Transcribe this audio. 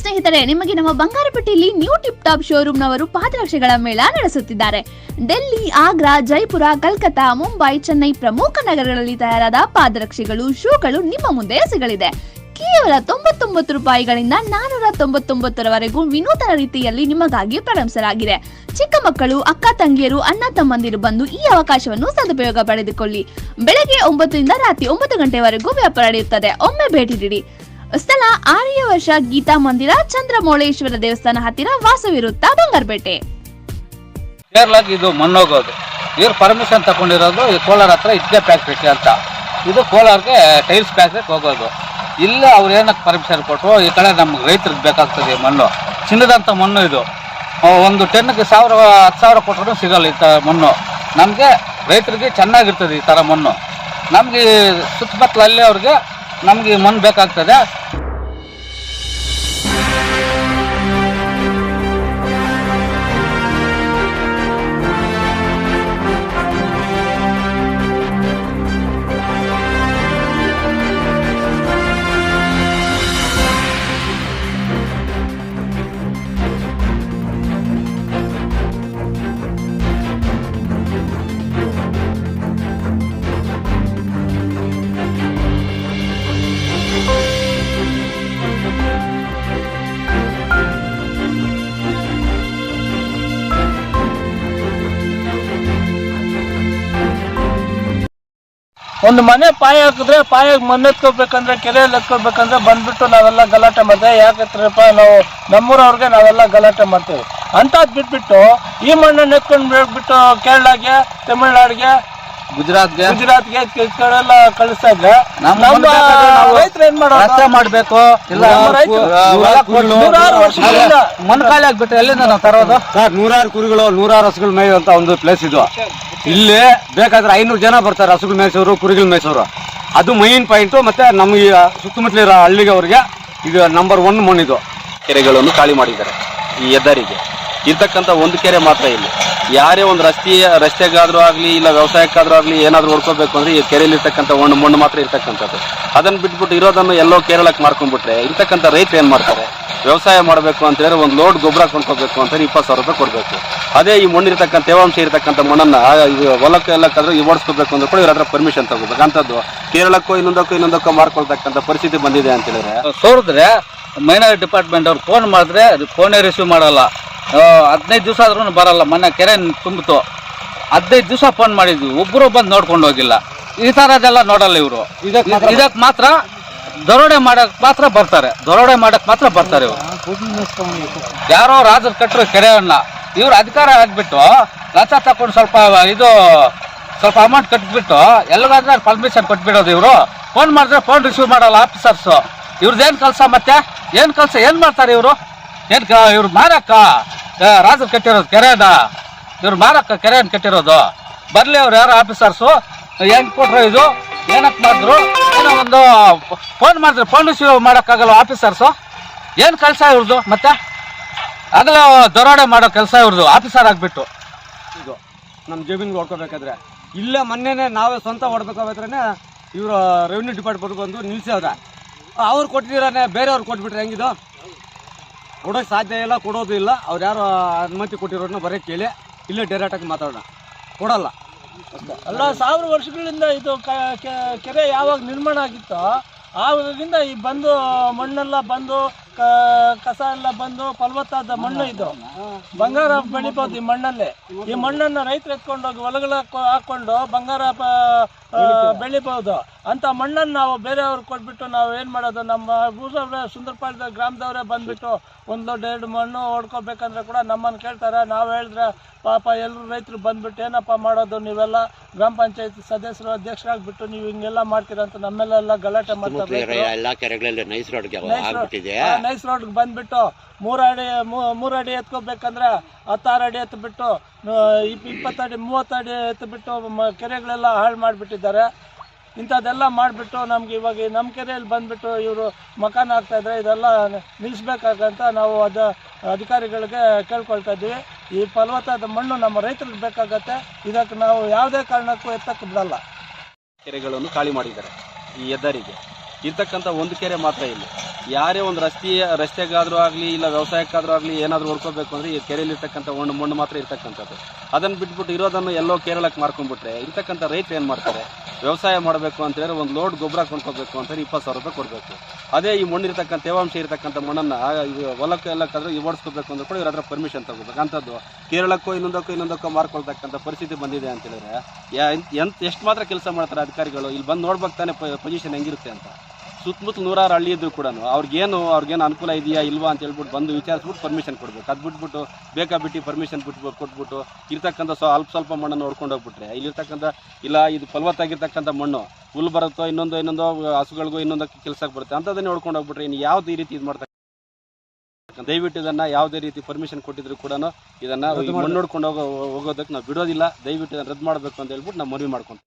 ಸ್ನೇಹಿತರೆ, ನಿಮಗೆ ನಮ್ಮ ಬಂಗಾರಪೇಟೆಯಲ್ಲಿ ನ್ಯೂ ಟಿಪ್ ಟಾಪ್ ಶೋರೂಮ್ ನವರು ಪಾದರಕ್ಷೆಗಳ ಮೇಳ ನಡೆಸುತ್ತಿದ್ದಾರೆ. ಡೆಲ್ಲಿ, ಆಗ್ರಾ, ಜೈಪುರ, ಕಲ್ಕತ್ತಾ, ಮುಂಬೈ, ಚೆನ್ನೈ ಪ್ರಮುಖ ನಗರಗಳಲ್ಲಿ ತಯಾರಾದ ಪಾದರಕ್ಷೆಗಳು, ಶೂಗಳು ನಿಮ್ಮ ಮುಂದೆ ಸಿಗಲಿದೆ ಕೇವಲ ತೊಂಬತ್ತೊಂಬತ್ತು ರೂಪಾಯಿಗಳಿಂದ ನಾನೂರ ತೊಂಬತ್ತೊಂಬತ್ತರವರೆಗೂ ವಿನೂತನ ರೀತಿಯಲ್ಲಿ ನಿಮಗಾಗಿ ಪ್ರಾರಂಭಿಸಲಾಗಿದೆ. ಚಿಕ್ಕ ಮಕ್ಕಳು, ಅಕ್ಕ ತಂಗಿಯರು, ಅಣ್ಣ ತಮ್ಮಂದಿರು ಬಂದು ಈ ಅವಕಾಶವನ್ನು ಸದುಪಯೋಗ ಪಡೆದುಕೊಳ್ಳಿ. ಬೆಳಗ್ಗೆ ಒಂಬತ್ತರಿಂದ ರಾತ್ರಿ ಒಂಬತ್ತು ಗಂಟೆವರೆಗೂ ವ್ಯಾಪಾರ ನಡೆಯುತ್ತದೆ. ಒಮ್ಮೆ ಭೇಟಿ ನೀಡಿ. ಸ್ಥಳ ಆರ್ಯ ವರ್ಷ ಗೀತಾ ಮಂದಿರ, ಚಂದ್ರಮೌಳೇಶ್ವರ ದೇವಸ್ಥಾನ ಹತ್ತಿರ ವಾಸವಿರುತ್ತಾ ಬಂಗಾರಪೇಟೆ. ಕೇರಳಕ್ಕೆ ಇದು ಮಣ್ಣೋಗೋದು. ಇವ್ರು ಪರ್ಮಿಷನ್ ತಗೊಂಡಿರೋದು ಈ ಕೋಲಾರ ಹತ್ರ ಇಟ್ಕೆ ಫ್ಯಾಕ್ಟ್ರಿ ಅಂತ. ಇದು ಕೋಲಾರ್ಗೆ ಟೈಲ್ಸ್ ಫ್ಯಾಕ್ಟ್ರಿಗೆ ಹೋಗೋದು. ಇಲ್ಲ, ಅವ್ರು ಏನಕ್ಕೆ ಪರ್ಮಿಷನ್ ಕೊಟ್ಟರು ಈ ಕಡೆ ನಮ್ಗೆ ರೈತರಿಗೆ ಬೇಕಾಗ್ತದೆ ಈ ಮಣ್ಣು. ಚಿನ್ನದಂಥ ಮಣ್ಣು ಇದು. ಒಂದು ಟೆನ್ಗೆ ಸಾವಿರ, ಹತ್ತು ಸಾವಿರ ಕೊಟ್ಟರು ಸಿಗಲ್ಲ ಈ ಥರ ಮಣ್ಣು. ನಮಗೆ ರೈತರಿಗೆ ಚೆನ್ನಾಗಿರ್ತದೆ ಈ ಥರ ಮಣ್ಣು. ನಮಗೆ ಸುತ್ತಮುತ್ತಲಲ್ಲಿ ಅವ್ರಿಗೆ ನಮಗೆ ಮಣ್ಣು ಬೇಕಾಗ್ತದೆ. ಒಂದು ಮನೆ ಪಾಯ ಹಾಕಿದ್ರೆ ಪಾಯಾಗ ಮಣ್ಣು ಎತ್ಕೋಬೇಕಂದ್ರೆ ಕೆರೆಯಲ್ಲಿ ಎತ್ಕೋಬೇಕಂದ್ರೆ ಬಂದ್ಬಿಟ್ಟು ನಾವೆಲ್ಲ ಗಲಾಟೆ ಮಾಡ್ತೇವೆ. ಯಾಕತ್ರಪ್ಪ ನಾವು ನಮ್ಮೂರವ್ರಿಗೆ ನಾವೆಲ್ಲ ಗಲಾಟೆ ಮಾಡ್ತೇವೆ. ಅಂಥದ್ದು ಬಿಟ್ಬಿಟ್ಟು ಈ ಮಣ್ಣನ್ನು ಎತ್ಕೊಂಡು ಬಿಟ್ಬಿಟ್ಟು ಕೇರಳಗೆ, ತಮಿಳ್ನಾಡಿಗೆ ಗುಜರಾತ್ಗೆ? ಗುಜರಾತ್ಗೆ ಕೆಲಸಗಳೆಲ್ಲ ಕಳಿಸ್ತಾ ಇದ್ರೆ. ನಮ್ಮ ರೈತರು ಏನ್ ರಸ್ತೆ ಮಾಡ್ಬೇಕು. ಇಲ್ಲ. ನೂರಾರು ವರ್ಷಗಳಿಂದ ಆಗ್ಬಿಟ್ಟು ಎಲ್ಲಿಂದ ನಾವು ತರೋದು? ಸರ್ ನೂರಾರು ಕುರಿಗಳು ನೂರಾರು ಹಸುಗಳು ಮೇಯುವಂತ ಒಂದು ಪ್ಲೇಸ್ ಇದು. ಇಲ್ಲಿ ಬೇಕಾದ್ರೆ ಐನೂರು ಜನ ಬರ್ತಾರೆ ಹಸುಗಳು ಮೇಯಿಸೋರು ಕುರಿಗಳು ಮೇಯಿಸೋರು. ಅದು ಮೈನ್ ಪಾಯಿಂಟ್ ಮತ್ತೆ ನಮ್ಮ ಈ ಸುತ್ತಮುತ್ತಲಿರೋ ಹಳ್ಳಿಗೆ ಅವರಿಗೆ ಇದು ನಂಬರ್ ಒನ್ ಮಣ್ಣಿದು. ಕೆರೆಗಳನ್ನು ಖಾಲಿ ಮಾಡಿದ್ದಾರೆ ಈ ಹೆದ್ದಾರಿಗೆ. ಇರ್ತಕ್ಕಂಥ ಒಂದು ಕೆರೆ ಮಾತ್ರ ಇಲ್ಲಿ. ಯಾರೇ ಒಂದು ರಸ್ತೆಯ ರಸ್ತೆಗಾದ್ರೂ ಆಗಲಿ, ಇಲ್ಲ ವ್ಯವಸಾಯಕ್ಕಾದ್ರೂ ಆಗಲಿ, ಏನಾದರೂ ಹೊಡ್ಕೋಬೇಕು ಅಂದ್ರೆ ಈ ಕೆರೆಯಲ್ಲಿರ್ತಕ್ಕಂಥ ಒಂದು ಮಣ್ಣು ಮಾತ್ರ ಇರ್ತಕ್ಕಂಥದ್ದು. ಅದನ್ನು ಬಿಟ್ಬಿಟ್ಟು ಇರೋದನ್ನು ಎಲ್ಲೋ ಕೇರಳಕ್ಕೆ ಮಾರ್ಕೊಂಡ್ಬಿಟ್ರೆ, ಇರ್ತಕ್ಕಂಥ ರೈತರು ಏನು ಮಾಡ್ತಾರೆ? ವ್ಯವಸಾಯ ಮಾಡಬೇಕು ಅಂತ ಒಂದು ಲೋಡ್ ಗೊಬ್ಬರ ಕೊಂಡ್ಕೋಬೇಕು ಅಂತ ಇಪ್ಪತ್ತು ಸಾವಿರ ರೂಪಾಯಿ ಕೊಡಬೇಕು. ಅದೇ ಈ ಮಣ್ಣು ಇರ್ತಕ್ಕಂಥ ತೇವಾಂಶ ಇರತಕ್ಕಂಥ ಮಣ್ಣನ್ನು ಹೊಲಕ್ಕೆ ಎಲ್ಲ ಈ ಓಡಿಸ್ಕೋಬೇಕು ಅಂದ್ರೆ ಕೂಡ ಇವ್ರ ಹತ್ರ ಪರ್ಮಿಷನ್ ತಗೋಬೇಕು. ಅಂಥದ್ದು ಕೇರಳಕ್ಕೋ, ಇನ್ನೊಂದಕ್ಕೋ ಇನ್ನೊಂದಕ್ಕೋ ಮಾರ್ಕೊಳ್ತಕ್ಕಂಥ ಪರಿಸ್ಥಿತಿ ಬಂದಿದೆ ಅಂತ ಹೇಳಿದ್ರೆ. ಸೋರಿದ್ರೆ ಮೈನಾರಿಟಿ ಡಿಪಾರ್ಟ್ಮೆಂಟ್ ಅವ್ರು ಫೋನ್ ಮಾಡಿದ್ರೆ ಫೋನೇ ರಿಸೀವ್ ಮಾಡಲ್ಲ. ಹದಿನೈದು ದಿವಸ ಆದ್ರೂ ಬರಲ್ಲ ಮೊನ್ನೆ ಕೆರೆ ತುಂಬಿತು. ಹದಿನೈದು ದಿವಸ ಫೋನ್ ಮಾಡಿದ್ವಿ ಒಬ್ಬರು ಬಂದು ನೋಡ್ಕೊಂಡು ಹೋಗಿಲ್ಲ. ಈ ಥರದೆಲ್ಲ ನೋಡಲ್ಲ ಇವರು. ಇದಕ್ಕೆ ಮಾತ್ರ ದರೋಡೆ ಮಾಡಕ್ ಮಾತ್ರ ಬರ್ತಾರೆ. ದರೋಡೆ ಮಾಡಕ್ ಮಾತ್ರ ಬರ್ತಾರೆ ಇವರು. ಯಾರೋ ರಾಜರು ಕಟ್ಟರು ಕೆರೆಯನ್ನ ಇವ್ರು ಅಧಿಕಾರ ಆಗ್ಬಿಟ್ಟು ಲಂಚ ತಕೊಂಡು ಸ್ವಲ್ಪ ಇದು ಸ್ವಲ್ಪ ಅಮೌಂಟ್ ಕಟ್ಬಿಟ್ಟು ಎಲ್ಲಗಾದ್ರೆ ಪರ್ಮಿಷನ್ ಕೊಟ್ಬಿಡೋದು ಇವರು. ಫೋನ್ ಮಾಡಿದ್ರೆ ಫೋನ್ ರಿಸೀವ್ ಮಾಡಲ್ಲ ಆಫೀಸರ್ಸು ಇವ್ರದ್ದೇನು ಕೆಲಸ ಮತ್ತೆ? ಏನು ಕೆಲಸ? ಏನು ಮಾಡ್ತಾರೆ ಇವರು? ಏನು ಕ ಇವ್ರು ಮಾರಕ್ಕ? ರಾಜರು ಕಟ್ಟಿರೋದು ಅದ ಇವ್ರು ಮಾರಕ್ಕ ಕೆರೆಯನ್ನು ಕಟ್ಟಿರೋದು. ಬರಲಿ ಅವ್ರು ಯಾರು ಆಫೀಸರ್ಸು, ಹೆಂಗ್ ಕೊಟ್ರು ಇದು? ಏನಕ್ಕೆ ಮಾಡಿದ್ರು? ಏನೋ ಒಂದು ಫೋನ್ ಮಾಡಿದ್ರು, ಫೋನ್ ರಿಸೀವ್ ಮಾಡೋಕ್ಕಾಗಲ್ಲ ಆಫೀಸರ್ಸು. ಏನು ಕೆಲಸ ಇವ್ರದ್ದು ಮತ್ತೆ? ಆಗಲೇ ದರೋಡೆ ಮಾಡೋ ಕೆಲಸ ಇವ್ರದ್ದು ಆಫೀಸರ್ ಆಗಿಬಿಟ್ಟು. ಇದು ನಮ್ಮ ಜಮೀನ್ಗೆ ಹೊಡ್ಕೋಬೇಕಾದ್ರೆ ಇಲ್ಲೇ ಮೊನ್ನೆನೆ ನಾವೇ ಸ್ವಂತ ಹೊಡ್ಬೇಕಾಗ್ರೆ ಇವರು ರೆವಿನ್ಯೂ ಡಿಪಾರ್ಟ್ಮೆಂಟ್ ಬಂದು ನಿಲ್ಸವ್ರೆ ಅವ್ರು ಕೊಟ್ಟಿದ್ದೀರಾನೆ, ಬೇರೆಯವ್ರು ಕೊಟ್ಬಿಟ್ರೆ ಹೆಂಗಿದು? ಕೊಡೋಕೆ ಸಾಧ್ಯ ಇಲ್ಲ, ಕೊಡೋದು ಇಲ್ಲ. ಅವ್ರು ಯಾರು ಅನುಮತಿ ಕೊಟ್ಟಿರೋದನ್ನ ಬರೀ ಕೇಳಿ, ಇಲ್ಲೇ ಡೈರೆಕ್ಟಾಗಿ ಮಾತಾಡೋಣ. ಕೊಡಲ್ಲ. ಅಲ್ಲ, ಸಾವಿರ ವರ್ಷಗಳಿಂದ ಇದು ಕೆರೆ ಯಾವಾಗ ನಿರ್ಮಾಣ ಆಗಿತ್ತೋ ಆವಾಗಿಂದ ಈ ಬಂದು ಮಣ್ಣೆಲ್ಲ ಬಂದು ಕಸ ಎಲ್ಲ ಬಂದು ಫಲವತ್ತಾದ ಮಣ್ಣು ಇದು. ಬಂಗಾರ ಬೆಳಿಬೋದು ಈ ಮಣ್ಣಲ್ಲೇ. ಈ ಮಣ್ಣನ್ನು ರೈತರು ಎತ್ಕೊಂಡೋಗಿ ಹೊಲಗಳ ಹಾಕೊಂಡು ಬಂಗಾರ ಬೆಳಿಬಹುದು ಬೆಳಿಬೋದು. ಅಂತ ಮಣ್ಣನ್ನು ನಾವು ಬೇರೆಯವ್ರು ಕೊಟ್ಬಿಟ್ಟು ನಾವು ಏನು ಮಾಡೋದು? ನಮ್ಮ ಊರವ್ರೆ ಸುಂದರಪಾಳ್ಯದ ಗ್ರಾಮದವರೇ ಬಂದ್ಬಿಟ್ಟು ಒಂದು ದೊಡ್ಡ ಎರಡು ಮಣ್ಣು ಹೊಡ್ಕೋಬೇಕಂದ್ರೆ ಕೂಡ ನಮ್ಮನ್ನು ಕೇಳ್ತಾರೆ. ನಾವು ಹೇಳಿದ್ರೆ ಪಾಪ ಎಲ್ಲರೂ ರೈತರು ಬಂದ್ಬಿಟ್ಟು ಏನಪ್ಪ ಮಾಡೋದು? ನೀವೆಲ್ಲ ಗ್ರಾಮ ಪಂಚಾಯತ್ ಸದಸ್ಯರು ಅಧ್ಯಕ್ಷರಾಗ್ಬಿಟ್ಟು ನೀವು ಹಿಂಗೆಲ್ಲ ಮಾಡ್ತೀರಾ ಅಂತ ನಮ್ಮೆಲ್ಲ ಗಲಾಟೆ ಮಾಡ್ತಾರೆ ನೈಸ್ ರೋಡ್ಗೆ ಬಂದುಬಿಟ್ಟು ರೋಡ್- ಮೂರಡಿ ಆ, ನೈಸ್ ರೋಡ್ಗೆ ಬಂದ್ಬಿಟ್ಟು ಮೂರು ಅಡಿ ಮೂ- ಮೂರು ಅಡಿ ಎತ್ಕೋಬೇಕಂದ್ರೆ ಹತ್ತಾರು ಅಡಿ ಎತ್ಬಿಟ್ಟು ಇಪ್ಪತ್ತು ಅಡಿ ಮೂವತ್ತು ಅಡಿ ಮ- ಕೆರೆಗಳೆಲ್ಲ ಹಾಳು ಮಾಡಿಬಿಟ್ಟಿದ್ದಾರೆ. ಇಂಥದ್ದೆಲ್ಲ ಮಾಡಿಬಿಟ್ಟು ನಮ್ಗೆ ಇವಾಗ ನಮ್ಮ ಕೆರೆಯಲ್ಲಿ ಬಂದ್ಬಿಟ್ಟು ಇವರು ಮಕಾನ್ ಹಾಕ್ತಾ ಇದ್ದಾರೆ ಇದೆಲ್ಲ ನಿಲ್ಲಿಸ್ಬೇಕಾಗಂತ ನಾವು ಅದ ಅಧಿಕಾರಿಗಳಿಗೆ ಕೇಳ್ಕೊಳ್ತಾ ಇದ್ದೀವಿ ಈ ಫಲವತ್ತಾದ ಮಣ್ಣು ನಮ್ಮ ರೈತರಿಗೆ ಬೇಕಾಗತ್ತೆ. ಇದಕ್ಕೆ ನಾವು ಯಾವುದೇ ಕಾರಣಕ್ಕೂ ಎತ್ತಕ್ಕೆ ಬಿಡಲ್ಲ. ಕೆರೆಗಳನ್ನು ಖಾಲಿ ಮಾಡಿದ್ದಾರೆ ಈ ಹೆದ್ದಾರಿಗೆ. ಇರ್ತಕ್ಕಂಥ ಒಂದು ಕೆರೆ ಮಾತ್ರ ಇಲ್ಲಿ. ಯಾರೇ ಒಂದು ರಸ್ತೆ, ರಸ್ತೆಗಾದ್ರೂ ಆಗಲಿ, ಇಲ್ಲ ವ್ಯವಸಾಯಕ್ಕಾದ್ರೂ ಆಗಲಿ ಏನಾದರೂ ಹೊಡ್ಕೋಬೇಕು ಅಂದರೆ ಈ ಕೆರೆಯಲ್ಲಿರ್ತಕ್ಕಂಥ ಒಂದು ಮಣ್ಣು ಮಾತ್ರ ಇರ್ತಕ್ಕಂಥದ್ದು. ಅದನ್ನು ಬಿಟ್ಬಿಟ್ಟು ಇರೋದನ್ನು ಎಲ್ಲೋ ಕೇರಳಕ್ಕೆ ಮಾರ್ಕೊಂಡ್ಬಿಟ್ರೆ ಇರ್ತಕ್ಕಂಥ ರೈತರು ಏನು ಮಾಡ್ತಾರೆ? ವ್ಯವಸಾಯ ಮಾಡಬೇಕು ಅಂತ ಒಂದು ಲೋಡ್ ಗೊಬ್ಬರ ಕೊಂಡ್ಕೋಬೇಕು ಅಂತೇಳಿ ಇಪ್ಪತ್ತು ಸಾವಿರ ರೂಪಾಯಿ ಕೊಡಬೇಕು. ಅದೇ ಈ ಮಣ್ಣು ಇರ್ತಕ್ಕಂಥ, ತೇವಾಂಶ ಇರ್ತಕ್ಕಂಥ ಮಣ್ಣನ್ನು ಹೊಲಕ್ಕೆ ಎಲ್ಲಕ್ಕಾದ್ರೂ ಈ ಓಡಿಸ್ಕೋಬೇಕು ಅಂದ್ರೆ ಕೂಡ ಇವ್ರ ಹತ್ರ ಪರ್ಮಿಷನ್ ತಗೋಬೇಕು. ಅಂಥದ್ದು ಕೇರಳಕ್ಕೋ, ಇನ್ನೊಂದಕ್ಕೋ ಇನ್ನೊಂದಕ್ಕೋ ಮಾರ್ಕೊಳ್ತಕ್ಕಂಥ ಪರಿಸ್ಥಿತಿ ಬಂದಿದೆ ಅಂತ ಹೇಳಿದ್ರೆ, ಯಾ ಎಂತ ಎಷ್ಟು ಮಾತ್ರ ಕೆಲಸ ಮಾಡ್ತಾರೆ ಅಧಿಕಾರಿಗಳು? ಇಲ್ಲಿ ಬಂದು ನೋಡ್ಬೇಕು ತಾನೇ ಪೊಸಿಷನ್ ಹೆಂಗಿರುತ್ತೆ ಅಂತ. ಸುತ್ತಮುತ್ತ ನೂರಾರು ಹಳ್ಳಿ ಇದ್ರು ಕೂಡ ಅವ್ರಿಗೇನು ಅವ್ರಿಗೇನು ಅನುಕೂಲ ಇದೆಯಾ ಇಲ್ವಾ ಅಂತ ಹೇಳ್ಬಿಟ್ಟು ಬಂದು ವಿಚಾರಿಸ್ಬಿಟ್ಟು ಪರ್ಮಿಷನ್ ಕೊಡ್ಬೇಕು. ಅದು ಬಿಟ್ಬಿಟ್ಟು ಬೇಕಾ ಬಿಟ್ಟು ಪರ್ಮಿಷನ್ ಬಿಟ್ಬಿಟ್ಟು ಕೊಟ್ಬಿಟ್ಟು ಇರ್ತಕ್ಕಂಥ ಸ್ವ ಅಲ್ಪ ಸ್ವಲ್ಪ ಮಣ್ಣನ್ನು ನೋಡ್ಕೊಂಡು ಹೋಗ್ಬಿಟ್ರೆ. ಇಲ್ಲಿರ್ತಕ್ಕಂಥ ಇಲ್ಲ ಇದು ಫಲವತ್ತಾಗಿರ್ತಕ್ಕಂಥ ಮಣ್ಣು ಹುಲ್ ಬರುತ್ತೋ ಇನ್ನೊಂದು ಇನ್ನೊಂದು ಹಸುಗಳಿಗೂ ಇನ್ನೊಂದಕ್ಕೆ ಕೆಲಸಕ್ಕೆ ಬರುತ್ತೆ. ಅಂಥದ್ದನ್ನೇ ನೋಡ್ಕೊಂಡು ಹೋಗ್ಬಿಟ್ರೆ ಇನ್ನು ಯಾವುದೇ ರೀತಿ ಇದು ಮಾಡ್ತಾರೆ ದಯವಿಟ್ಟು ಇದನ್ನ ಯಾವುದೇ ರೀತಿ ಪರ್ಮಿಷನ್ ಕೊಟ್ಟಿದ್ರು ಕೂಡ ಇದನ್ನ ಮಣ್ಣು ನೋಡ್ಕೊಂಡು ಹೋಗೋ ಹೋಗೋದಕ್ಕೆ ನಾವು ಬಿಡೋದಿಲ್ಲ. ದಯವಿಟ್ಟು ಇದನ್ನ ರದ್ದು ಮಾಡಬೇಕು ಅಂತ ಹೇಳ್ಬಿಟ್ಟು ನಾವು ಮನವಿ ಮಾಡ್ಕೊಂತೀವಿ